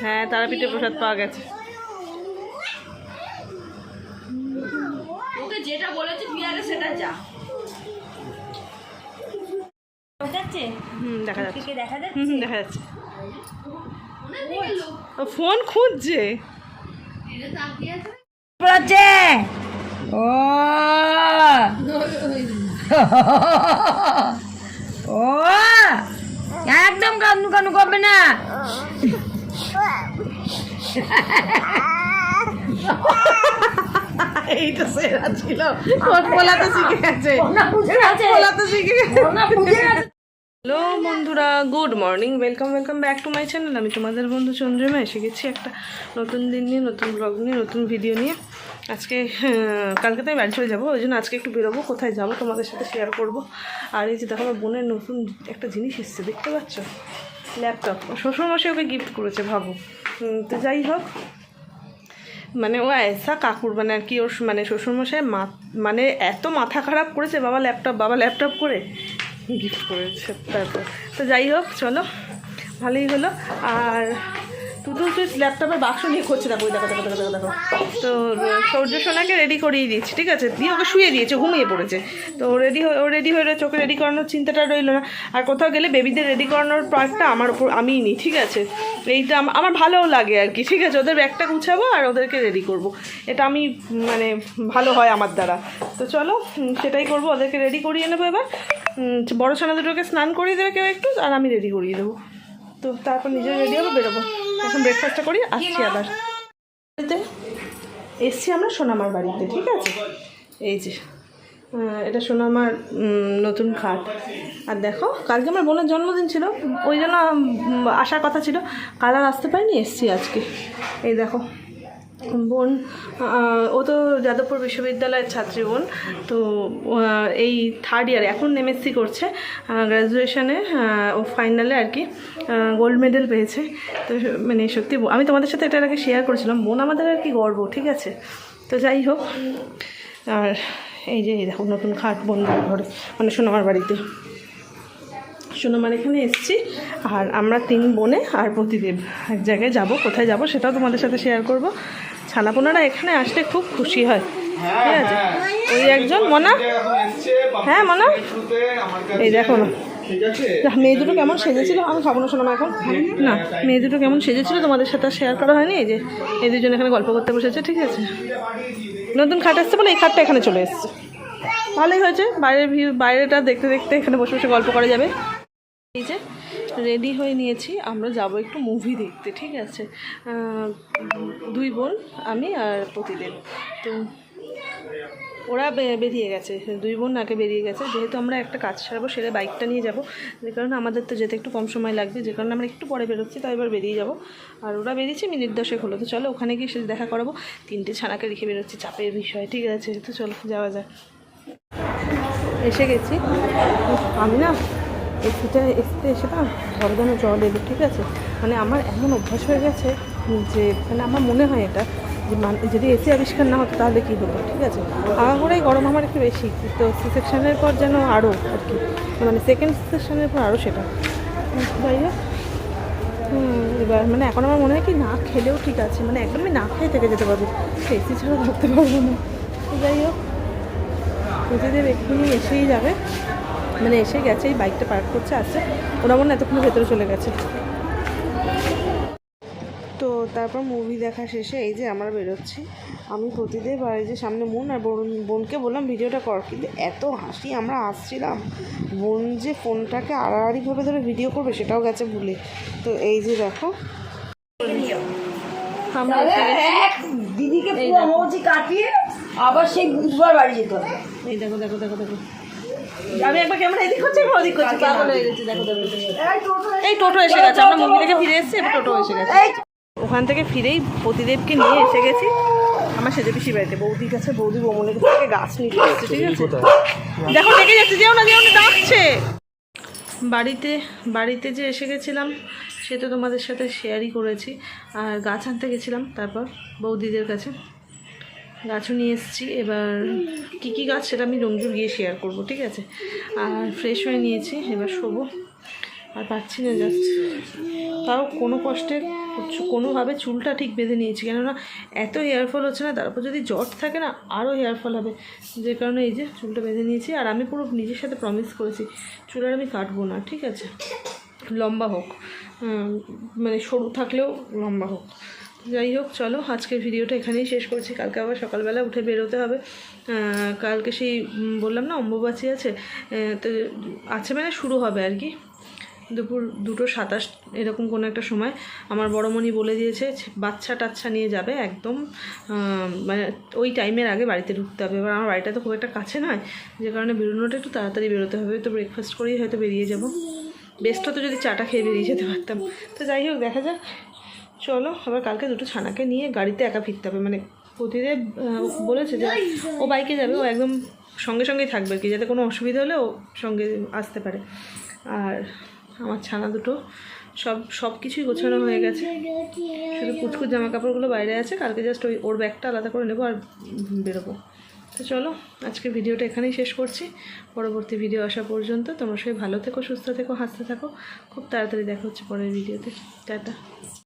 হ্যাঁ তারাপীঠে প্রসাদ পাওয়া গেছে। ওকে যেটা বলেছে তুই আগে সেটা যা। হুম দেখা যাচ্ছে। দেখা যাচ্ছে? হুম হুম, দেখা যাচ্ছে। ফোন খুঁজছে? পড়াচ্ছে ও! ও! একদম কানু কানু করবে না। এইটা সেরা ছিল। শিখে গেছে। শিখে গেছে। হ্যালো বন্ধুরা good morning welcome welcome back to my channel আমি তোমাদের বন্ধু চন্দ্রিমা এসে গেছি একটা নতুন দিন নিয়ে নতুন ব্লগ নিয়ে নতুন ভিডিও নিয়ে। আজকে কালকে তো আমি বাড়ি চলে যাব ওই জন্য আজকে একটু বেরোবো কোথায় যাব তোমাদের সাথে শেয়ার করব। আর এই যে দেখো আমার বোনের নতুন একটা জিনিস এসছে দেখতে পাচ্ছ? ল্যাপটপ শ্বশুরমশাই ওকে গিফট করেছে ভাবো। তো যাই হোক। মানে ও এসা কাকুর মানে আর কি ওর মানে শ্বশুরমশাই মা মানে এত মাথা খারাপ করেছে বাবা ল্যাপটপ বাবা ল্যাপটপ করে। গিফট করেছে, তারপর। তো যাই হোক, চলো। ভালোই হলো। আর তুতু তুই ল্যাপটপের বাক্স নিয়ে করছে, দেখো দেখো দেখো দেখো দেখো তো সৌর্য সোনাকে রেডি করিয়ে দিয়েছি, ঠিক আছে? দিয়ে ওকে শুয়ে দিয়েছে, ঘুমিয়ে পড়েছে। তো রেডি হয়ে, ও রেডি হয়ে রয়েছে, ওকে রেডি করানোর চিন্তাটা রইল না। আর কোথাও গেলে বেবিদের রেডি করানোর পার্টটা আমার উপর আমিই নিই, ঠিক আছে? এইটা আম- আমার ভালোও লাগে আর কি, ঠিক আছে? ওদের ব্যাগটা গুছাবো আর ওদেরকে রেডি করব। এটা আমি মানে ভালো হয় আমার দ্বারা। তো চলো সেটাই করব, ওদেরকে রেডি করিয়ে নেব এবার। বড় ছানা দুটোকে স্নান করিয়ে দেবে কেউ একটু, আর আমি রেডি করিয়ে দেবো। তো তারপর নিজে রেডি হব, বেরোবো। এখন ব্রেকফাস্টটা করি, আসছি আবার। এসছি আমরা সোনামার বাড়িতে, ঠিক আছে? এই যে এটা সোনামার নতুন খাট। আর দেখো, কালকে আমার বোনের জন্মদিন ছিল, ওই জন্য আসার কথা ছিল। কাল আর আসতে পারিনি, এসছি আজকে। এই দেখো বোন ও তো যাদবপুর বিশ্ববিদ্যালয়ের ছাত্রী বোন, তো এই থার্ড ইয়ার এখন এমএসসি করছে গ্র্যাজুয়েশনে ও ফাইনালে আর কি গোল্ড মেডেল পেয়েছে। তো মানে সত্যি আমি তোমাদের সাথে এটা আগে শেয়ার করেছিলাম, বোন আমাদের আর কি গর্ব, ঠিক আছে? তো যাই হোক, আর এই যে, এই দেখো, নতুন খাট বন্ধুর ঘরে মানে সোনামার বাড়িতে। সোনামার এখানে এসেছি, আর আমরা তিন বোনে আর প্রতিদেব এক জায়গায় যাব, কোথায় যাব সেটাও তোমাদের সাথে শেয়ার করব। ছানাপোনারা এখানে আসলে খুব খুশি হয়। ঠিক আছে? ওই একজন মনা? হ্যাঁ মনা? এই দেখো না। মেয়ে দুটো কেমন সেজেছিল? আমি খাব না শোনাম এখন। না মেয়ে দুটো কেমন সেজেছিল তোমাদের সাথে শেয়ার করা হয়নি? এই যে এই দুজন এখানে গল্প করতে বসেছে ঠিক আছে? নতুন খাট আসছে বলে এই খাটটা এখানে চলে এসছে। ভালোই হয়েছে বাইরের ভিউ বাইরেটা দেখতে দেখতে এখানে বসে বসে গল্প করা যাবে। এই যে রেডি হয়ে নিয়েছি। আমরা যাব একটু মুভি দেখতে, ঠিক আছে? দুই বোন, আমি আর প্রতিদিন। তো ওরা বেরিয়ে গেছে। দুই বোন আগে বেরিয়ে গেছে। যেহেতু আমরা একটা কাজ সারবো সেরে বাইকটা নিয়ে যাব। যে কারণে আমাদের তো যেতে একটু কম সময় লাগবে। যে কারণে আমরা একটু পরে বেরোচ্ছি, তাই এবার বেরিয়ে যাব। আর ওরা বেরিয়েছে, মিনিট দশেক হলো। তো চলো, ওখানে গিয়ে সে দেখা করাবো। তিনটে ছানাকে রেখে বেরোচ্ছি, চাপের বিষয়, ঠিক আছে? তো চলো, যাওয়া যায় এসে গেছি। আমি না এসিটা এসতে এসে না ঘরে যেন জল এলো, ঠিক আছে? মানে আমার এমন অভ্যাস হয়ে গেছে যে মানে আমার মনে হয় এটা, যে মান- যদি এসি আবিষ্কার না হতো তাহলে কী হতো, ঠিক আছে? আগাগোড়াই গরম আমার একটু বেশি, তো সি সেকশনের পর যেন আরও আর কি মানে সেকেন্ড সেকশনের পর আরও সেটা। যাই হোক এবার মানে এখন আমার মনে হয় কি না খেলেও ঠিক আছে মানে একদমই না খেয়ে থেকে যেতে পারব এসি ছাড়া থাকতে পারব না। যাই হোক প্রতিদেব এক্ষুনি এসেই যাবে। মানে এসে গেছে এই বাইকটা পার্ক করছে আসছে ওরা মনে এতক্ষণ ভেতরে চলে গেছে। তো তারপর মুভি দেখা শেষে এই যে আমরা বেরোচ্ছি আমি প্রতিদেব আর এই যে সামনে বোন আর বোন বোনকে বললাম ভিডিওটা কর। কিন্তু এত হাসি আমরা আসছিলাম। বোন যে ফোনটাকে আড়াআড়িভাবে ধরে ভিডিও করবে সেটাও গেছে ভুলে। তো এই যে দেখো। আমরা দিদিকে পুরো কাটিয়ে আবার সেই বুধবার বাড়ি যেতে হবে। এই দেখো দেখো দেখো দেখো। আমি একবার ক্যামেরা এদিক করছি একবার ওদিক করছি পাগল হয়ে গেছি দেখো দেখো এই টোটো এসে গেছে আমরা মুভি থেকে ফিরে এসেছি এবার টোটো এসে গেছে। ওখান থেকে ফিরেই প্রতিদেবকে নিয়ে এসে গেছি। আমার সেজে পিসি বাড়িতে বৌদির কাছে বৌদি বৌমনের কাছ থেকে গাছ নিতে এসেছে ঠিক আছে? দেখো ডেকে যাচ্ছে যেও না যেও না ডাকছে। বাড়িতে বাড়িতে যে এসে গেছিলাম সে তো তোমাদের সাথে শেয়ারই করেছি। আর গাছ আনতে গেছিলাম তারপর বৌদিদের কাছে। গাছও নিয়ে এসেছি। এবার কী কী গাছ সেটা আমি রঞ্জুর গিয়ে শেয়ার করব, ঠিক আছে? আর ফ্রেশ হয়ে নিয়েছি, এবার শোবো। আর পাচ্ছি না জাস্ট তাও কোনো কষ্টে, কোনোভাবে চুলটা ঠিক বেঁধে নিয়েছি। কেননা এত হেয়ার ফল হচ্ছে না তারপর যদি জট থাকে না আরও হেয়ার ফল হবে। যে কারণে এই যে চুলটা বেঁধে নিয়েছি, আর আমি পুরো নিজের সাথে প্রমিস করেছি, চুল আর আমি কাটবো না, ঠিক আছে? লম্বা হোক মানে সরু থাকলেও লম্বা হোক। যাই হোক, চলো, আজকের ভিডিওটা এখানেই শেষ করছি। কালকে আবার সকালবেলা উঠে বেরোতে হবে। কালকে সেই বললাম না, অম্বুবাচী আছে। তো আছে মানে শুরু হবে আর কি। দুপুর দুটো সাতাশ এরকম কোনো একটা সময়। আমার বড়মণি বলে দিয়েছে বাচ্চা টাচ্ছা নিয়ে যাবে একদম। মানে ওই টাইমের আগে বাড়িতে ঢুকতে হবে। এবার আমার বাড়িটা তো খুব একটা কাছে নয়। যে কারণে বেরোনোটা একটু তাড়াতাড়ি বেরোতে হবে। তো ব্রেকফাস্ট করেই হয়তো বেরিয়ে যাব। বেস্ট হতো যদি চাটা খেয়ে বেরিয়ে যেতে পারতাম। তো যাই হোক, দেখা যাক। চলো, আবার কালকে দুটো ছানাকে নিয়ে গাড়িতে একা ফিরতে হবে। মানে প্রতিদেব বলেছে যে ও বাইকে যাবে, ও একদম সঙ্গে সঙ্গেই থাকবে কি, যাতে কোনো অসুবিধা হলে ও সঙ্গে আসতে পারে। আর আমার ছানা দুটো, সব সব কিছুই গোছানো হয়ে গেছে। শুধু কুচকুচ জামা কাপড়গুলো বাইরে আছে, কালকে জাস্ট ওই ওর ব্যাগটা আলাদা করে নেব আর বেরোবো। তো চলো আজকে ভিডিওটা এখানেই শেষ করছি। পরবর্তী ভিডিও আসা পর্যন্ত তোমরা সবাই ভালো থেকো, সুস্থ থেকো, হাসতে থাকো। খুব তাড়াতাড়ি দেখা হচ্ছে পরের ভিডিওতে। টাটা।